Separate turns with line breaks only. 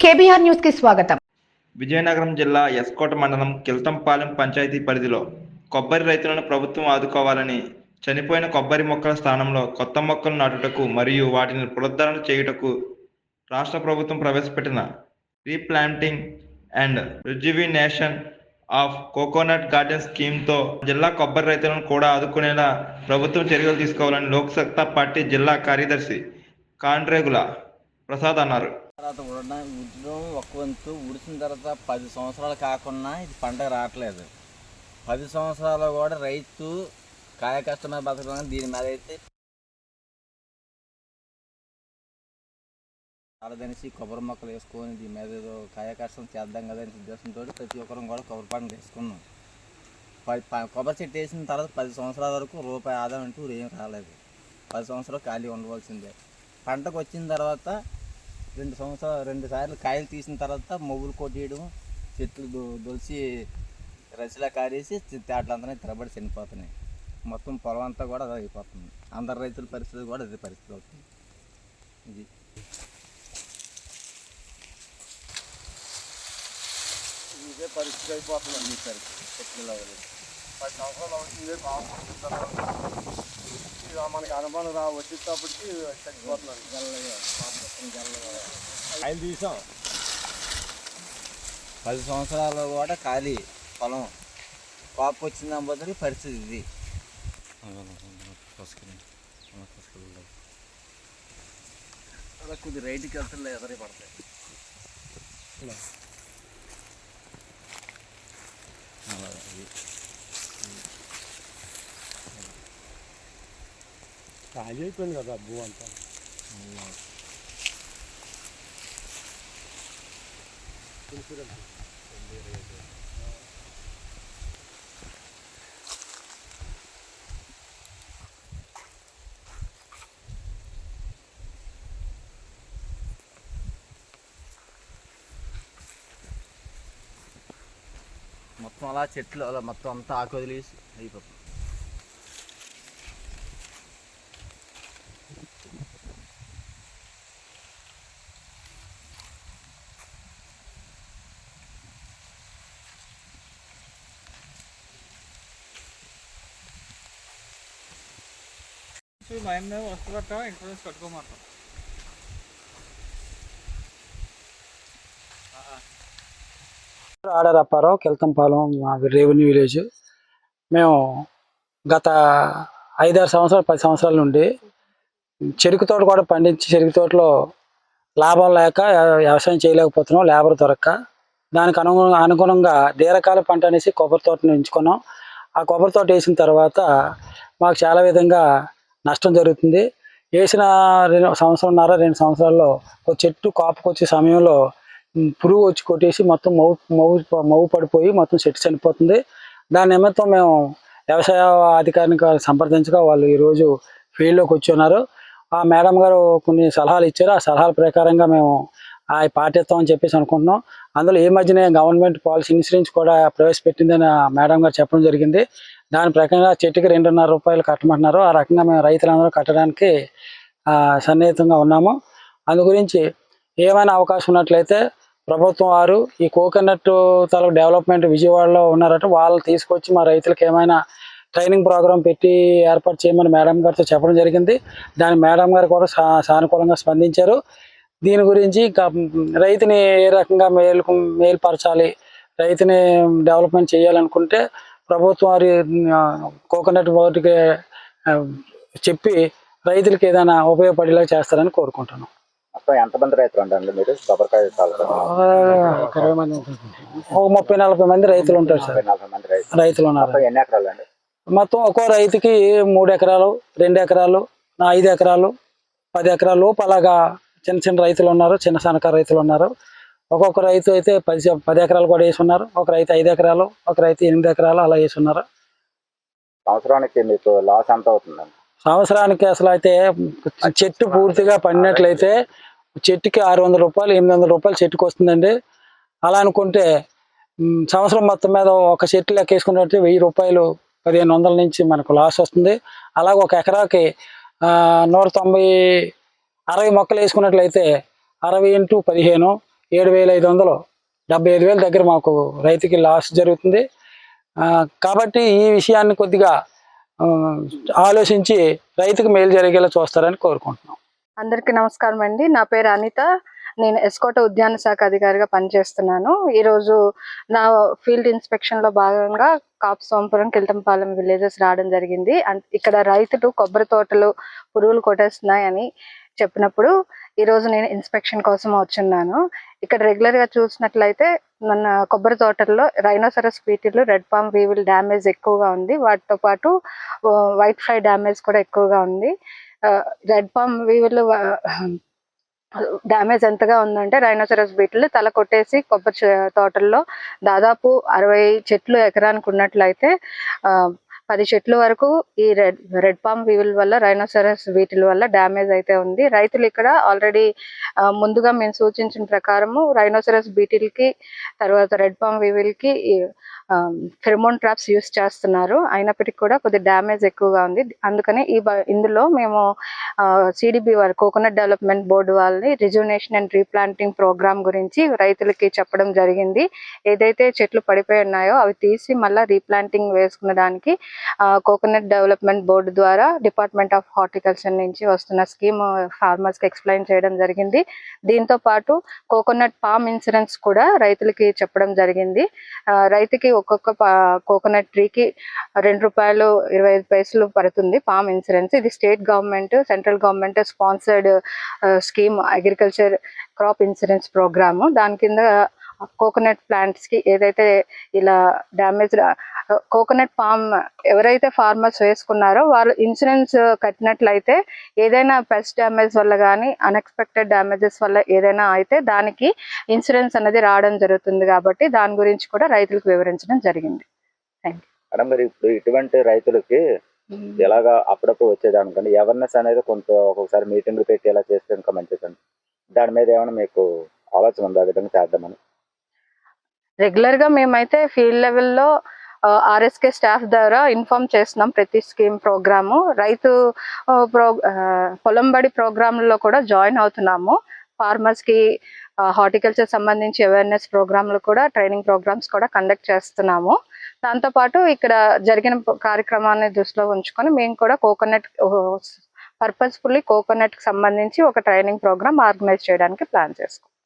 KBR న్యూస్కి స్వాగతం.
విజయనగరం జిల్లా ఎస్కోట మండలం కిల్తంపాలెం పంచాయతీ పరిధిలో కొబ్బరి రైతులను ప్రభుత్వం ఆదుకోవాలని చనిపోయిన కొబ్బరి మొక్కల స్థానంలో కొత్త మొక్కలు నాటుటకు మరియు వాటిని పునరుద్ధరణ చేయుటకు రాష్ట్ర ప్రభుత్వం ప్రవేశపెట్టిన replanting and rejuvenation of coconut garden స్కీమ్తో జిల్లా కొబ్బరి రైతులను కూడా ఆదుకునేలా ప్రభుత్వం చర్యలు తీసుకోవాలని లోక్సత్తా పార్టీ జిల్లా కార్యదర్శి కాండ్రేగుల ప్రసాద్ అన్నారు.
తర్వాత ఉడ ఉడడం ఒక వంతు ఉడిసిన తర్వాత పది సంవత్సరాలు కాకుండా ఇది పంట రావట్లేదు. పది సంవత్సరాలు కూడా రైతు కాయ కష్టమే బతకడం దీని మీద అయితే అలదనిసి కొబ్బరి మొక్కలు వేసుకొని దీని మీద ఏదో కాయ చేద్దాం కదా అనే ఉద్దేశంతో ప్రతి ఒక్కరం కూడా కొబ్బరి పంట వేసుకున్నాం. పది ప- కొబ్బరి చెట్టు వేసిన తర్వాత పది సంవత్సరాల వరకు రూపాయి ఆదాయం అంటూ ఏం రాలేదు. పది సంవత్సరాలు ఖాళీ ఉండవలసిందే. పంటకు వచ్చిన తర్వాత రెండు సంవత్సరాలు రెండు సార్లు కాయలు తీసిన తర్వాత మొగ్గులు కొట్టేయడం చెట్లు దొ- దొలిసి రసిలా కారేసి తేటలంతా తిరబడి చనిపోతున్నాయి. మొత్తం పొలం అంతా కూడా అదే అయిపోతుంది. అందరు రైతుల పరిస్థితి కూడా అదే పరిస్థితి అవుతుంది. ఇది. ఇదే పరిస్థితి అయిపోతుంది ఈ పరిస్థితి చెట్లలో
పది సంవత్సరాలు అవుతుంది కావాలి ఇక మనకి అనుమానం రా వచ్చేటప్పటికి చచ్చిపోతున్నాను
కాయలు తీసాం. పది సంవత్సరాలు కూడా ఖాళీ పొలం. కాపు వచ్చిందని బదులు పరిస్థితి ఇది. అలా కొద్ది రైతుకి వెళ్తే ఎదరి పడతాయి. ตา
ร้ยวิตา
ยเลยเป็นกระดับบวนไป
เป
็นคือันเรื่ย
మొత్తం అలా చెట్లు అలా మొత్తం అంతా ఆకు వదిలేసి అయిపోతుంది మా
మైండ్ వస్తుందట ఇన్సూరెన్స్ కట్టుకోమంటాం.
ఆడరప్పారావు కెల్తంపాలెం మా రెవెన్యూ విలేజ్. మేము గత ఐదారు సంవత్సరాలు పది సంవత్సరాల నుండి చెరుకు తోట కూడా పండించి చెరుకు తోటలో లాభం లేక వ్యవసాయం చేయలేకపోతున్నాం లేబర్ దొరక్క. దానికి అనుగుణంగా అనుగుణంగా దీర్ఘకాల పంట అనేసి కొబ్బరి తోటను ఎంచుకున్నాం. ఆ కొబ్బరి తోట వేసిన తర్వాత మాకు చాలా విధంగా నష్టం జరుగుతుంది. వేసిన రెండు సంవత్సరంన్నర రెండు సంవత్సరాల్లో ఒక చెట్టు కాపుకొచ్చే సమయంలో పురుగు వచ్చి కొట్టేసి మొత్తం మవ్వు మవ్వు మవ్వు పడిపోయి మొత్తం చెట్టు చనిపోతుంది. దాని నిమిత్తం మేము వ్యవసాయ అధికారిని సంప్రదించగా వాళ్ళు ఈరోజు ఫీల్డ్లోకి వచ్చి ఉన్నారు. ఆ మేడం గారు కొన్ని సలహాలు ఇచ్చారు. ఆ సలహాల ప్రకారంగా మేము ఆ పాటిస్తామని చెప్పేసి అనుకుంటున్నాం. అందులో ఈ మధ్యనే గవర్నమెంట్ పాలసీ ఇన్సూరెన్స్ కూడా ప్రవేశపెట్టిందని ఆ మేడం గారు చెప్పడం జరిగింది. దాని ప్రకారంగా చెట్టుకి రెండున్నర రూపాయలు కట్టమంటున్నారు. ఆ రకంగా మేము రైతులందరూ కట్టడానికి సన్నిహితంగా ఉన్నాము. అందు గురించి ఏమైనా అవకాశం ఉన్నట్లయితే ప్రభుత్వం వారు ఈ కోకోనట్ తాలూకు డెవలప్మెంట్ విజయవాడలో ఉన్నారట. వాళ్ళు తీసుకొచ్చి మా రైతులకు ఏమైనా ట్రైనింగ్ ప్రోగ్రామ్ పెట్టి ఏర్పాటు చేయమని మేడం గారితో చెప్పడం జరిగింది. దాని మేడం గారు కూడా సా సానుకూలంగా స్పందించారు. దీని గురించి ఇంకా రైతుని ఏ రకంగా మేలు మేలుపరచాలి రైతుని డెవలప్మెంట్ చేయాలనుకుంటే ప్రభుత్వం వారి కోకోనట్ బోర్డుకి చెప్పి రైతులకు ఏదైనా ఉపయోగపడేలా చేస్తారని కోరుకుంటున్నాం.
మొత్తం ఎంతమంది రైతులు ఉంటారండి మీరు? కొబ్బరికాయ
ఒక ముప్పై నలభై మంది రైతులు ఉంటారు సార్.
నలభై మంది రైతులు.
రైతులు ఉన్నారు.
మొత్తం ఎన్ని ఎకరాలు అండి
మొత్తం ఒక్కో రైతుకి మూడు ఎకరాలు రెండు ఎకరాలు ఐదు ఎకరాలు పది ఎకరాల లోపు అలాగా చిన్న చిన్న రైతులు ఉన్నారు చిన్న సన్నకారు రైతులు ఉన్నారు. ఒక్కొక్క రైతు అయితే పది పది ఎకరాలు కూడా వేసి ఉన్నారు ఒక రైతు ఐదు ఎకరాలు ఒక రైతు ఎనిమిది ఎకరాలు అలా వేసి ఉన్నారు
సంవత్సరానికి మీకు లాస్ ఎంత అవుతుందండి?
సంవత్సరానికి అసలు అయితే చెట్టు పూర్తిగా పండినట్లయితే చెట్టుకి ఆరు వందల రూపాయలు ఎనిమిది వందల రూపాయలు చెట్టుకి వస్తుందండి. అలా అనుకుంటే సంవత్సరం మొత్తం మీద ఒక చెట్టు లెక్క వేసుకున్నట్టు వెయ్యి రూపాయలు పదిహేను వందల నుంచి మనకు లాస్ వస్తుంది. అలాగే ఒక ఎకరాకి నూట తొంభై అరవై మొక్కలు వేసుకున్నట్లయితే అరవై ఇంటూ పదిహేను ఏడు వేల ఐదు వందలు డెబ్బై ఐదు వేల దగ్గర మాకు రైతుకి లాస్ జరుగుతుంది. కాబట్టి ఈ విషయాన్ని కొద్దిగా ఆలోచించి రైతుకు మేలు జరిగేలా చూస్తారని కోరుకుంటున్నాం.
అందరికీ నమస్కారం అండి. నా పేరు అనిత. నేను ఎస్కోట ఉద్యాన శాఖ అధికారిగా పనిచేస్తున్నాను. ఈరోజు నా ఫీల్డ్ ఇన్స్పెక్షన్లో భాగంగా కాపు సోంపురం కిల్తంపాలెం విలేజెస్ రావడం జరిగింది. ఇక్కడ రైతులు కొబ్బరి తోటలు పురుగులు కొట్టేస్తున్నాయని చెప్పినప్పుడు ఈరోజు నేను ఇన్స్పెక్షన్ కోసం వచ్చున్నాను. ఇక్కడ రెగ్యులర్గా చూసినట్లయితే మన కొబ్బరి తోటల్లో రైనోసరస్ పీటీలు రెడ్ పామ్ వీవిల్ డ్యామేజ్ ఎక్కువగా ఉంది. వాటితో పాటు వైట్ ఫ్లై డ్యామేజ్ కూడా ఎక్కువగా ఉంది. రెడ్ పామ్ వీవిల్ డ్యామేజ్ ఎంతగా ఉందంటే రైనోసరస్ బీట్లు తల కొట్టేసి కొబ్బరి తోటల్లో దాదాపు అరవై చెట్లు ఎకరానికి ఉన్నట్లయితే పది చెట్ల వరకు ఈ రెడ్ రెడ్ పామ్ వీవుల వల్ల రైనోసరస్ వీటిల వల్ల డ్యామేజ్ అయితే ఉంది. రైతులు ఇక్కడ ఆల్రెడీ ముందుగా మేము సూచించిన ప్రకారము రైనోసరస్ బీటిల్కి తర్వాత రెడ్ పామ్ వీవిల్కి ఫెర్మోన్ ట్రాప్స్ యూస్ చేస్తున్నారు. అయినప్పటికీ కూడా కొద్ది డ్యామేజ్ ఎక్కువగా ఉంది. అందుకని ఈ ఇందులో మేము సిడిబి వారి కోకోనట్ డెవలప్మెంట్ బోర్డు వాళ్ళని రిజునేషన్ అండ్ రీప్లాంటింగ్ ప్రోగ్రామ్ గురించి రైతులకి చెప్పడం జరిగింది. ఏదైతే చెట్లు పడిపోయి ఉన్నాయో అవి తీసి మళ్ళీ రీప్లాంటింగ్ వేసుకున్న దానికి కోకోనట్ డెవలప్మెంట్ బోర్డు ద్వారా డిపార్ట్మెంట్ ఆఫ్ హార్టికల్చర్ నుంచి వస్తున్న స్కీమ్ ఫార్మర్స్కి ఎక్స్ప్లెయిన్ చేయడం జరిగింది. దీంతో పాటు కోకోనట్ పామ్ ఇన్సూరెన్స్ కూడా రైతులకి చెప్పడం జరిగింది. రైతుకి ఒక్కొక్క కోకోనట్ ట్రీకి రెండు రూపాయలు ఇరవై ఐదు పైసలు పడుతుంది పామ్ ఇన్సూరెన్స్. ఇది state government central government sponsored scheme agriculture crop insurance programme. దాని కింద కోకోనట్ ప్లాంట్స్కి ఏదైతే ఇలా డ్యామేజ్ కోకోనట్ పామ్ ఎవరైతే ఫార్మర్స్ వేసుకున్నారో వాళ్ళు ఇన్సూరెన్స్ కట్టినట్లయితే ఏదైనా పెస్ట్ డ్యామేజ్ వల్ల కానీ అన్ఎక్స్పెక్టెడ్ డ్యామేజెస్ వల్ల ఏదైనా అయితే దానికి ఇన్సూరెన్స్ అనేది రావడం జరుగుతుంది కాబట్టి దాని గురించి కూడా రైతులకు వివరించడం జరిగింది.
మేడం మరి ఇప్పుడు ఇటువంటి రైతులకి ఎలాగా అప్పుడప్పుడు వచ్చేదానికంటే అవేర్నెస్ అనేది కొంత ఒక్కొక్కసారి మీటింగ్లు పెట్టి ఎలా చేస్తే ఇంకా మంచిదండి? దాని మీద ఏమైనా మీకు ఆలోచన ఉందా? విధంగా చేద్దామని.
రెగ్యులర్గా మేమైతే ఫీల్డ్ లెవెల్లో ఆర్ఎస్కే స్టాఫ్ ద్వారా ఇన్ఫార్మ్ చేస్తున్నాం ప్రతి స్కీమ్ ప్రోగ్రాము రైతు ప్రో పొలంబడి ప్రోగ్రాంలో కూడా జాయిన్ అవుతున్నాము. ఫార్మర్స్కి హార్టికల్చర్ సంబంధించి అవేర్నెస్ ప్రోగ్రాంలు కూడా ట్రైనింగ్ ప్రోగ్రామ్స్ కూడా కండక్ట్ చేస్తున్నాము. దాంతోపాటు ఇక్కడ జరిగిన కార్యక్రమాన్ని దృష్టిలో ఉంచుకొని మేము కూడా కోకోనట్ పర్పస్ఫుల్లీ కోకోనట్కి సంబంధించి ఒక ట్రైనింగ్ ప్రోగ్రామ్ ఆర్గనైజ్ చేయడానికి ప్లాన్ చేసుకున్నాం.